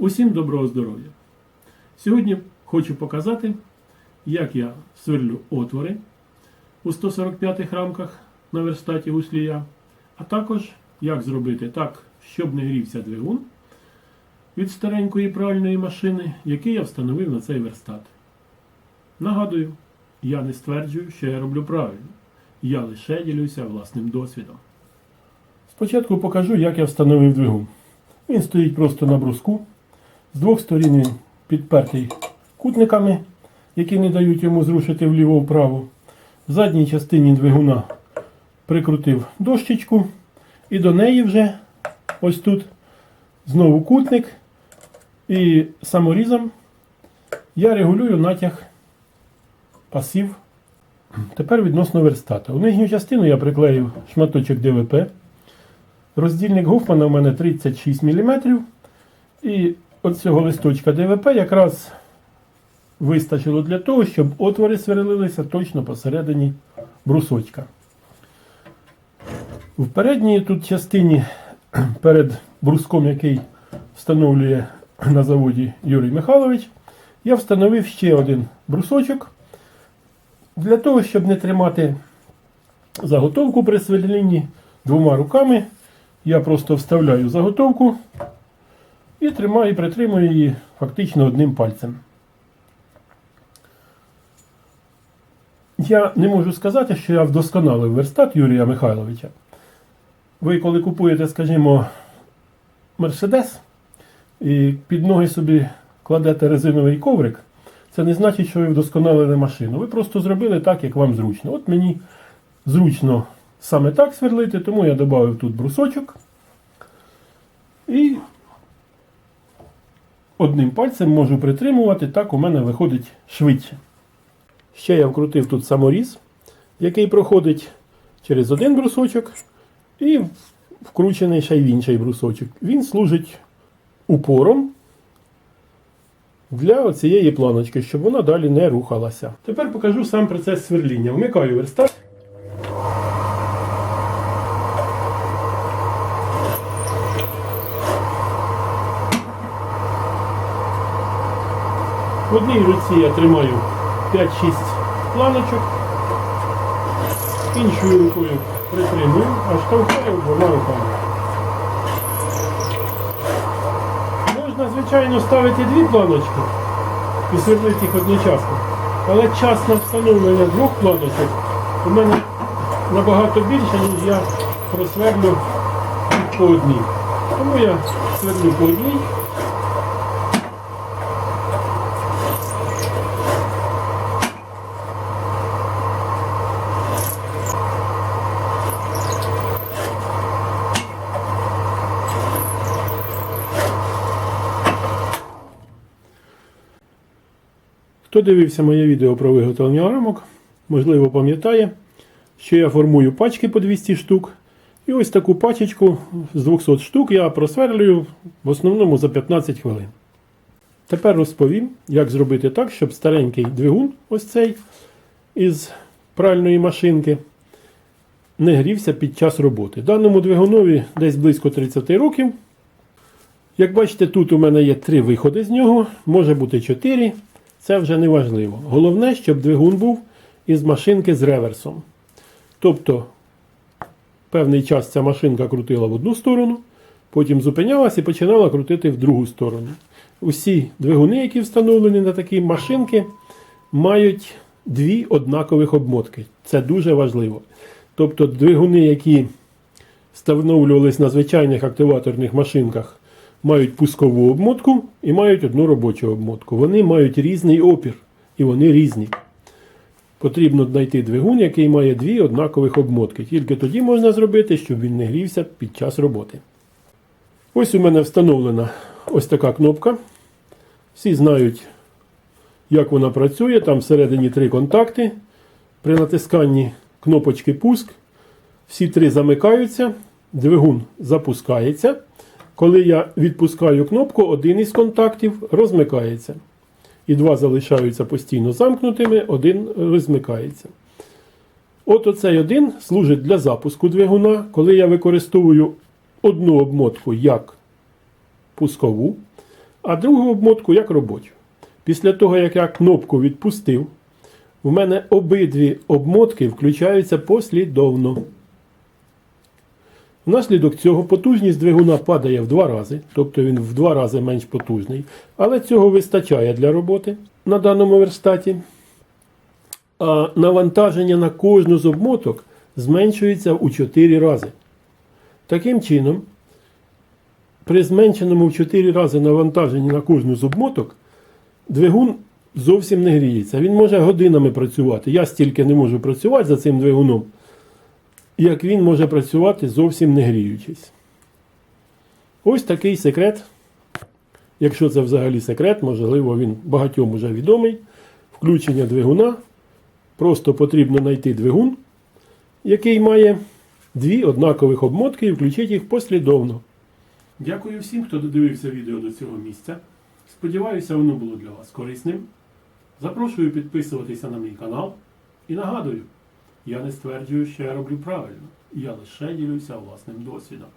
Усім доброго здоров'я! Сьогодні хочу показати, як я сверлю отвори у 145 рамках на верстаті гуслія, а також як зробити так, щоб не грівся двигун від старенької пральної машини, який я встановив на цей верстат. Нагадую, я не стверджую, що я роблю правильно. Я лише ділюся власним досвідом. Спочатку покажу, як я встановив двигун. Він стоїть просто на бруску. З двох сторін він підпертий кутниками, які не дають йому зрушити вліво-вправо. В задній частині двигуна прикрутив дощечку, і до неї вже ось тут знову кутник. І саморізом я регулюю натяг пасів. Тепер відносно верстата. У нижню частину я приклеїв шматочок ДВП. Роздільник Гофмана у мене 36 мм. І от цього листочка ДВП якраз вистачило для того, щоб отвори сверлилися точно посередині брусочка. В передній тут частині перед бруском, який встановлює на заводі Юрій Михайлович, я встановив ще один брусочок для того, щоб не тримати заготовку при сверлінні двома руками. Я просто вставляю заготовку і тримаю, притримую її фактично одним пальцем. Я не можу сказати, що я вдосконалив верстат Юрія Михайловича. Ви, коли купуєте, скажімо, Мерседес і під ноги собі кладете резиновий коврик, це не значить, що ви вдосконалили машину. Ви просто зробили так, як вам зручно. От мені зручно саме так сверлити, тому я додав тут брусочок. І одним пальцем можу притримувати, так у мене виходить швидше. Ще я вкрутив тут саморіз, який проходить через один брусочок і вкручений ще й в інший брусочок. Він служить упором для цієї планочки, щоб вона далі не рухалася. Тепер покажу сам процес сверління. Вмикаю верстат. В одній руці я тримаю 5-6 планочок, іншою рукою притримую, а штовхаю двома руками. Можна, звичайно, ставити дві планочки і сверлити їх одночасно. Але час на встановлення двох планочок у мене набагато більше, ніж я просверлю по одній. Тому я сверлю по одній. Хто дивився моє відео про виготовлення рамок, можливо пам'ятає, що я формую пачки по 200 штук. І ось таку пачечку з 200 штук я просверлюю в основному за 15 хвилин. Тепер розповім, як зробити так, щоб старенький двигун, ось цей із пральної машинки, не грівся під час роботи. Даному двигунові десь близько 30 років. Як бачите, тут у мене є три виходи з нього, може бути 4. Це вже не важливо. Головне, щоб двигун був із машинки з реверсом. Тобто, певний час ця машинка крутила в одну сторону, потім зупинялась і починала крутити в другу сторону. Усі двигуни, які встановлені на такі машинки, мають дві однакових обмотки. Це дуже важливо. Тобто, двигуни, які встановлювались на звичайних активаторних машинках, мають пускову обмотку і мають одну робочу обмотку. Вони мають різний опір і вони різні. Потрібно знайти двигун, який має дві однакових обмотки. Тільки тоді можна зробити, щоб він не грівся під час роботи. Ось у мене встановлена ось така кнопка. Всі знають, як вона працює. Там всередині три контакти. При натисканні кнопочки пуск. Всі три замикаються, двигун запускається. Коли я відпускаю кнопку, один із контактів розмикається. І два залишаються постійно замкнутими, один розмикається. От оцей один служить для запуску двигуна. Коли я використовую одну обмотку як пускову, а другу обмотку як робочу. Після того, як я кнопку відпустив, у мене обидві обмотки включаються послідовно. Внаслідок цього потужність двигуна падає в два рази, тобто він в два рази менш потужний. Але цього вистачає для роботи на даному верстаті. А навантаження на кожну з обмоток зменшується у 4 рази. Таким чином, при зменшеному в 4 рази навантаженні на кожну з обмоток, двигун зовсім не гріється. Він може годинами працювати. Я стільки не можу працювати за цим двигуном, як він може працювати зовсім не гріючись. Ось такий секрет. Якщо це взагалі секрет, можливо, він багатьом уже відомий. Включення двигуна. Просто потрібно знайти двигун, який має дві однакових обмотки і включити їх послідовно. Дякую всім, хто додивився відео до цього місця. Сподіваюся, воно було для вас корисним. Запрошую підписуватися на мій канал. І нагадую, я не стверджую, що я роблю правильно. Я лише ділюся власним досвідом.